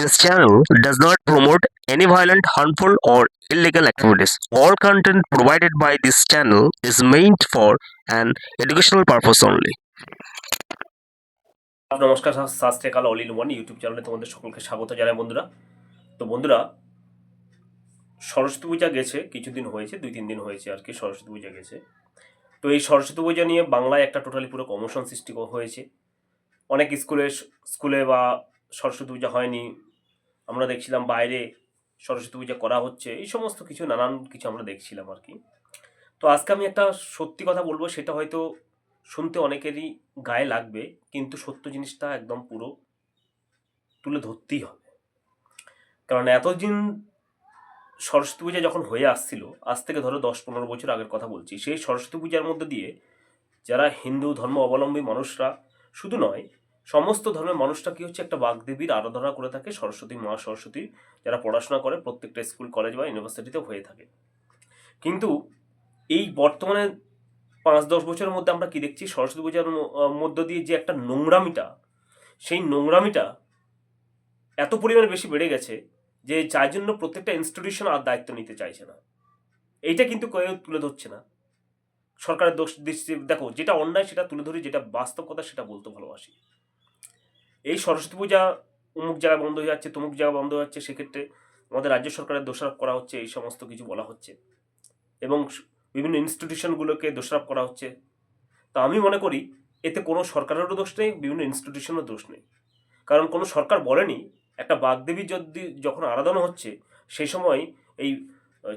This channel does not promote any violent, harmful, or illegal activities. All content provided by this channel is meant for an educational purpose only. নমস্কার শাস্ত্রকাল all in one YouTube চ্যানেলে তোমাদের সকলকে স্বাগত জানাই বন্ধুরা তো বন্ধুরা সরস্বতী পূজা গেছে কিছুদিন হয়েছে দুই তিন দিন হয়েছে আর কি সরস্বতী পূজা গেছে তো এই সরস্বতী পূজা নিয়ে বাংলায় একটা টোটালি পুরো কমিশন সৃষ্টি হয়েছে অনেক স্কুলে স্কুলে বা সরস্বতী পূজা হয়নি আমরা দেখছিলাম বাইরে সরস্বতী পূজা করা হচ্ছে, এই সমস্ত কিছু, নানান কিছু আমরা দেখছিলাম আর কি। তো আজকে আমি একটা সত্যি কথা বলব, সেটা হয়তো শুনতে অনেকেরই গায়ে লাগবে, কিন্তু সত্য জিনিসটা একদম পুরো তুলে ধরতেই হবে। কারণ এতদিন সরস্বতী পূজা যখন হয়ে আসছিল, আজ থেকে ধরো দশ পনেরো বছর আগের কথা বলছি, সেই সরস্বতী পূজার মধ্যে দিয়ে যারা হিন্দু ধর্ম অবলম্বী মানুষরা, শুধু নয় সমস্ত ধর্মের মানুষরা কি হচ্ছে একটা বাগদেবীর আরাধনা করে থাকে, সরস্বতী, মা সরস্বতী, যারা পড়াশোনা করে, প্রত্যেকটা স্কুল, কলেজ বা ইউনিভার্সিটিতে হয়ে থাকে। কিন্তু এই বর্তমানে পাঁচ দশ বছরের মধ্যে আমরা কি দেখছি, সরস্বতী পূজার মধ্য দিয়ে যে একটা নোংরামিটা, সেই নোংরামিটা এত পরিমাণে বেশি বেড়ে গেছে যে যার জন্য প্রত্যেকটা ইনস্টিটিউশন আর দায়িত্ব নিতে চাইছে না। এইটা কিন্তু কেউ তুলে ধরছে না। সরকারের দোষ দৃষ্টি দেখো যেটা অন্যায় সেটা তুলে ধরি, যেটা বাস্তব কথা সেটা বলতে ভালোবাসি। এই সরস্বতী পূজা অমুক জায়গায় বন্ধ হয়ে যাচ্ছে, তমুক জায়গায় বন্ধ হয়ে যাচ্ছে, সেক্ষেত্রে আমাদের রাজ্য সরকারের দোষারোপ করা হচ্ছে, এই সমস্ত কিছু বলা হচ্ছে। এবং বিভিন্ন ইনস্টিটিউশনগুলোকে দোষারোপ করা হচ্ছে। তো আমি মনে করি, এতে কোনো সরকারেরও দোষ নেই, বিভিন্ন ইনস্টিটিউশনেরও দোষ নেই। কারণ কোনো সরকার বলেনি, একটা বাগদেবীর যদি যখন আরাধনা হচ্ছে, সেই সময় এই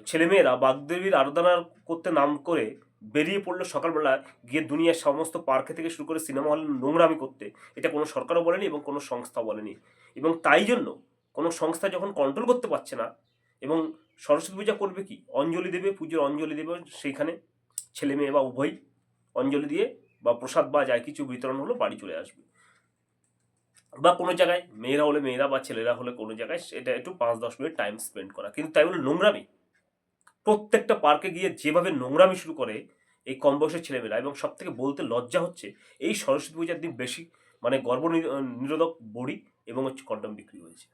ছেলেমেয়েরা বাগদেবীর আরাধনা করতে নাম করে বেরিয়ে পড়ল সকালবেলা, গিয়ে দুনিয়ার সমস্ত পার্কে থেকে শুরু করে সিনেমা হল নোংরামি করতে। এটা কোনো সরকারও বলেনি এবং কোনো সংস্থাও বলেনি। এবং তাই জন্য কোনো সংস্থা যখন কন্ট্রোল করতে পারছে না, এবং সরস্বতী পূজা করবে কি? অঞ্জলি দেবে, পুজোর অঞ্জলি দেবে সেইখানে ছেলে মেয়ে বা উভয় অঞ্জলি দিয়ে বা প্রসাদ বা যাই কিছু বিতরণ হলো বাড়ি চলে আসবে। বা কোনো জায়গায় মেয়েরা হলে মেয়েরা বা ছেলেরা হলে কোনো জায়গায় সেটা একটু পাঁচ দশ মিনিট টাইম স্পেন্ড করা। কিন্তু তাই বলে নোংরামি। প্রত্যেকটা পার্কে গিয়ে যেভাবে নোংরামি শুরু করে এই কম বয়সের ছেলেমেয়েরা এবং সব থেকে বলতে লজ্জা হচ্ছে এই সরস্বতী পূজার দিন বেশি মানে গর্ব নিরোধক বড়ি এবং হচ্ছে কন্ডম বিক্রি হয়েছে।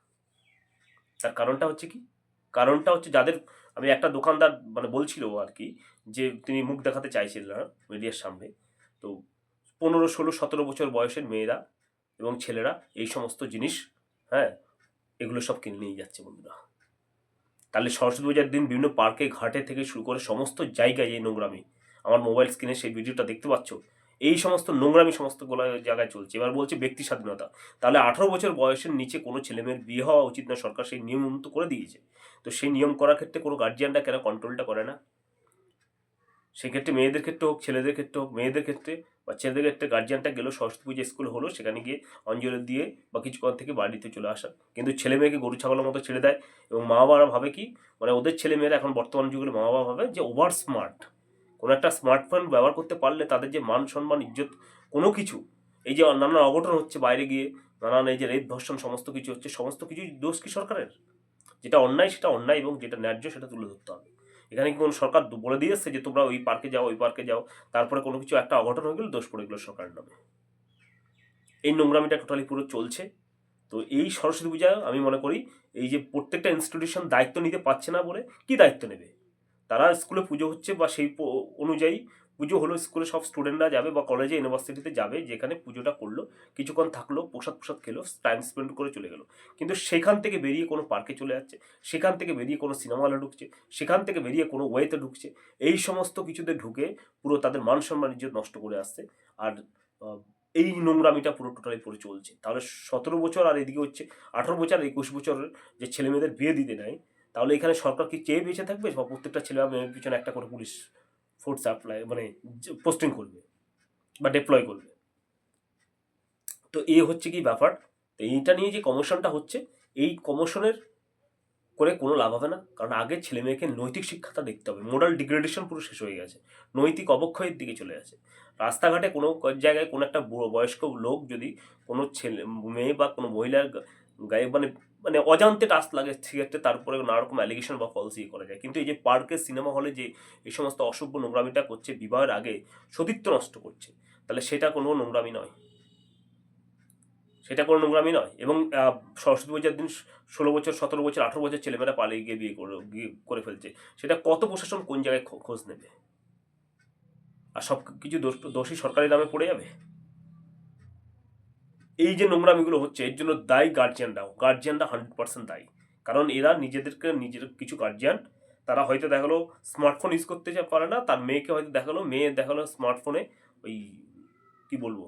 তার কারণটা হচ্ছে কি? কারণটা হচ্ছে যাদের আমি একটা দোকানদার মানে বলছিল আর কি যে তিনি মুখ দেখাতে চাইছিলেন না মিডিয়ার সামনে, তো পনেরো, ষোলো, সতেরো বছর বয়সের মেয়েরা এবং ছেলেরা এই সমস্ত জিনিস হ্যাঁ এগুলো সব কিনে নিয়ে যাচ্ছে বন্ধুরা। তাহলে সরস্বতী পূজার দিন বিভিন্ন পার্কে, ঘাটে থেকে শুরু করে সমস্ত জায়গায় এই নোংরামি আমার মোবাইল স্ক্রিনে সেই ভিডিওটা দেখতে পাচ্ছ? এই সমস্ত নোংরামি সমস্ত গোলা জায়গায় চলছে। এবার বলছে ব্যক্তি স্বাধীনতা। তাহলে আঠারো বছর বয়সের নিচে কোনো ছেলেমেয়ের বিয়ে হওয়া উচিত না। সরকার সেই নিয়ম তো করে দিয়েছে। তো সেই নিয়ম করার ক্ষেত্রে কোনো গার্জিয়ানরা কেন কন্ট্রোলটা করে না? সেক্ষেত্রে মেয়েদের ক্ষেত্রে হোক, ছেলেদের ক্ষেত্রে হোক, মেয়েদের ক্ষেত্রে বা ছেলেদের ক্ষেত্রে গার্জিয়ানটা গেলো, সরস্বতী পুজো স্কুল হলো, সেখানে গিয়ে অঞ্জলি দিয়ে বা কিছুক্ষণ থেকে বাড়িতে চলে আসা। কিন্তু ছেলে মেয়েকে গরু, ছাগলের মতো ছেড়ে দেয় এবং মা বাবারা ভাবে কি? মানে ওদের ছেলে মেয়েরা এখন বর্তমান যুগের মা বাবা ভাবে যে ওভার স্মার্ট কোনো একটা স্মার্টফোন ব্যবহার করতে পারলে তাদের যে মান সম্মান, ইজ্জত, কোনো কিছু, এই যে নানান অঘটন হচ্ছে বাইরে গিয়ে, নানান এই যে রেপ ধর্ষণ, সমস্ত কিছু হচ্ছে, সমস্ত কিছু দোষ কি সরকারের? যেটা অন্যায়, সেটা অন্যায় এবং যেটা ন্যায্য সেটা তুলে ধরতে হবে। এখানে কি কোনো সরকার বলে দিয়ে দিয়েছে যে তোমরা ওই পার্কে যাও, ওই পার্কে যাও, তারপরে কোনো কিছু একটা অঘটন হয়ে গেলে দোষ পড়ে গেলো সরকারের নামে। এই নোংরামিটা টোটালি পুরো চলছে। তো এই সরস্বতী পূজা আমি মনে করি, এই যে প্রত্যেকটা ইনস্টিটিউশন দায়িত্ব নিতে পারছে না বলে কি দায়িত্ব নেবে? তারা স্কুলে পুজো হচ্ছে বা সেই অনুযায়ী পুজো হলো স্কুলে সব স্টুডেন্টরা যাবে বা কলেজে ইউনিভার্সিটিতে যাবে, যেখানে পুজোটা করল। কিছুক্ষণ থাকল, প্রসাদ প্রসাদ খেলো টাইম স্পেন্ড করে চলে গেলো। কিন্তু সেখান থেকে বেরিয়ে কোনো পার্কে চলে যাচ্ছে, সেখান থেকে বেরিয়ে কোনো সিনেমা হলে ঢুকছে, সেখান থেকে বেরিয়ে কোনো ওয়েতে ঢুকছে, এই সমস্ত কিছুতে ঢুকে পুরো তাদের মান সম্মান ইজ্জত নষ্ট করে আসছে। আর এই নোংরামিটা পুরো টোটালি পুরো চলছে। তাহলে সতেরো বছর আর এদিকে হচ্ছে, আঠারো বছর আর একুশ বছরের যে ছেলে মেয়েদের বিয়ে দিতে নেয় তাহলে এখানে সরকার কি চেয়ে বেঁচে থাকবে? বা প্রত্যেকটা ছেলে বা মেয়ের পিছনে একটা করে পুলিশ ফোর্স অ্যাপ্লাই মানে পোস্টিং করবে বা ডিপ্লয় করবে। তো এ হচ্ছে কি ব্যাপার? তো এইটা নিয়ে যে কমিশনটা হচ্ছে, এই কমিশনের করে কোনো লাভ হবে না। কারণ আগে ছেলে মেয়েকে নৈতিক শিক্ষাটা দেখতে হবে। মোরাল ডিগ্রেডেশন পুরো শেষ হয়ে গেছে। নৈতিক অবক্ষয়ের দিকে চলে গেছে। রাস্তাঘাটে কোনো জায়গায় কোনো একটা বয়স্ক লোক যদি কোনো ছেলে মেয়ে বা কোনো মহিলার গায়ে মানে মানে অজান্তে টাচ লাগে সেক্ষেত্রে তারপরে নানা রকম অ্যালিগেশন বা ফলস ইয়ে করা যায়। কিন্তু এই যে পার্কে সিনেমা হলে যে এই সমস্ত অসভ্য নোংরামিটা করছে বিবাহের আগে, সতীত্ব নষ্ট করছে, তাহলে সেটা কোনো নোংরামি নয়। সেটা কোনো নোংরামি নয়। এবং সরস্বতী পূজার দিন ষোলো বছর, সতেরো বছর, আঠেরো বছর ছেলেমেয়েরা পালিয়ে গিয়ে বিয়ে করে করে ফেলছে। সেটা কত প্রশাসন কোন জায়গায় খোঁজ নেবে? আর সব কিছু দোষ, দোষী সরকারি নামে পড়ে যাবে? এই যে নোংরামিগুলো হচ্ছে, এর জন্য দায়ী গার্জিয়ানরাও গার্জিয়ানরা হান্ড্রেড পার্সেন্ট দায়ী। কারণ এরা নিজেদেরকে, নিজের কিছু গার্জিয়ান তারা হয়তো দেখাল স্মার্টফোন ইউজ করতে পারে না, তার মেয়েকে হয়তো দেখাল মেয়ে দেখাল স্মার্টফোনে ওই, কী বলব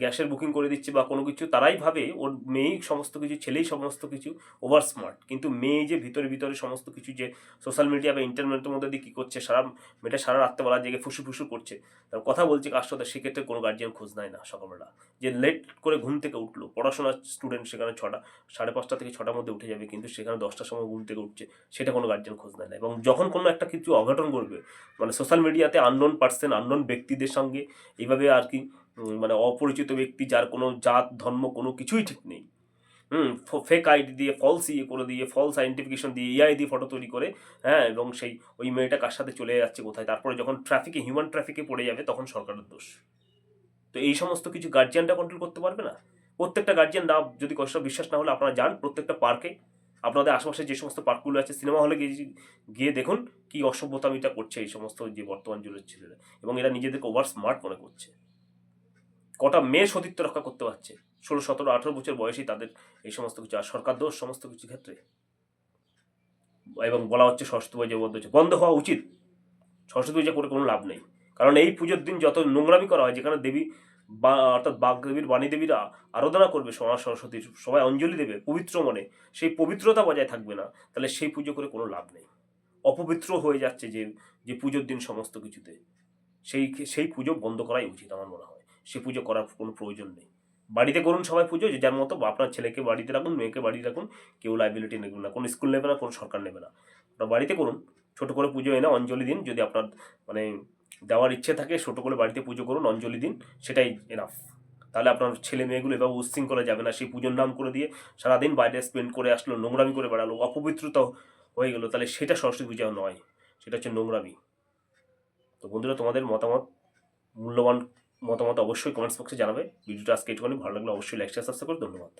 গ্যাসের বুকিং করে দিচ্ছে বা কোনো কিছু, তারাই ভাবে ওর মেয়েই সমস্ত কিছু, ছেলেই সমস্ত কিছু ওভার স্মার্ট কিন্তু মেয়ে যে ভিতরে ভিতরে সমস্ত কিছু যে সোশ্যাল মিডিয়া বা ইন্টারনেটের মধ্যে দিয়ে কী করছে, সারা মেয়েটা সারা রাত্রেবেলা জেগে ফুসু ফুসু করছে, তার কথা বলছে কার সাথে, সেক্ষেত্রে কোনো গার্জিয়ান খোঁজ নেয় না সকালবেলা। যে লেট করে ঘুম থেকে উঠল, পড়াশোনার স্টুডেন্ট সেখানে ছটা, সাড়ে পাঁচটা থেকে ছটার মধ্যে উঠে যাবে, কিন্তু সেখানে দশটার সময় ঘুম থেকে উঠছে, সেটা কোনো গার্জিয়ান খোঁজ নেয় না। এবং যখন কোনো একটা কিছু অঘটন করবে মানে সোশ্যাল মিডিয়াতে আননোন পার্সন আননোন ব্যক্তিদের সঙ্গে, এইভাবে আর কি মানে অপরিচিত ব্যক্তি যার কোনো জাত, ধর্ম কোনো কিছুই ঠিক নেই। হুম ফেক আইডি দিয়ে ফলস ইয়ে করে দিয়ে ফলস আইডেন্টিফিকেশন দিয়ে এআই দিয়ে ফটো তৈরি করে হ্যাঁ এবং সেই ওই মেয়েটা কার সাথে চলে যাচ্ছে কোথায়, তারপরে যখন ট্রাফিকে হিউম্যান ট্রাফিকে পড়ে যাবে, তখন সরকারের দোষ। তো এই সমস্ত কিছু গার্জিয়ানটা কন্ট্রোল করতে পারবে না? প্রত্যেকটা গার্জিয়ান না, যদি কষ্ট বিশ্বাস না হলে আপনারা যান প্রত্যেকটা পার্কে আপনাদের আশেপাশে যে সমস্ত পার্কগুলো আছে সিনেমা হলে গিয়ে গিয়ে দেখুন কি অসভ্যতামিটা করছে এই সমস্ত যে বর্তমান যুগের ছেলেরা, এবং এরা নিজেদেরকে ওভার স্মার্ট মনে করছে। কটা মেয়ে সতীত্ব রক্ষা করতে পারছে? ষোলো, সতেরো, আঠেরো বছর বয়সেই তাদের এই সমস্ত কিছু, আর সরকার দোষ সমস্ত কিছু ক্ষেত্রে। এবং বলা হচ্ছে সরস্বতী পূজা বন্ধ হচ্ছে। বন্ধ হওয়া উচিত। সরস্বতী পূজা করে কোনো লাভ নেই। কারণ এই পুজোর দিন যত নোংরামি করা হয়, যেখানে দেবী বা, অর্থাৎ বাঘ দেবীর, বাণী দেবীর আরাধনা করবে সমাজ সরস্বতীর, সবাই অঞ্জলি দেবে পবিত্র মনে, সেই পবিত্রতা বজায় থাকবে না। তাহলে সেই পুজো করে কোনো লাভ নেই। অপবিত্র হয়ে যাচ্ছে যে যে পুজোর দিন সমস্ত কিছুতে। সেই সেই পুজো বন্ধ করাই উচিত, আমার মনে হয়। সে পুজো করার কোনো প্রয়োজন নেই। বাড়িতে করুন সবাই পুজো, যে যার মতো আপনার ছেলেকে বাড়িতে রাখুন, মেয়েকে বাড়িতে রাখুন, কেউ লাইবিলিটি নেবেন না, কোনো স্কুল নেবে না, কোনো সরকার নেবে না। আপনার বাড়িতে করুন, ছোটো করে পুজো এনে অঞ্জলি দিন, যদি আপনার মানে দেওয়ার ইচ্ছে থাকে, ছোটো করে বাড়িতে পুজো করুন, অঞ্জলি দিন, সেটাই এনাফ তাহলে আপনার ছেলে মেয়েগুলো এভাবে উশৃঙ্খলা যাবে না, সেই পুজোর নাম করে দিয়ে সারাদিন বাইরে স্পেন্ড করে আসলো, নোংরামি করে বেড়ালো, অপবিত্রতা হয়ে গেলো, তাহলে সেটা সরস্বতী পূজা নয়, সেটা হচ্ছে নোংরামি। তো বন্ধুরা, তোমাদের মতামত মূল্যবান মতামত অবশ্যই কমেন্টস বক্সে জানাবে। ভিডিওটা আজকে একটুখানি ভালো লাগলে অবশ্যই লাইক শেয়ার সাবস্ক্রাইব করে ধন্যবাদ।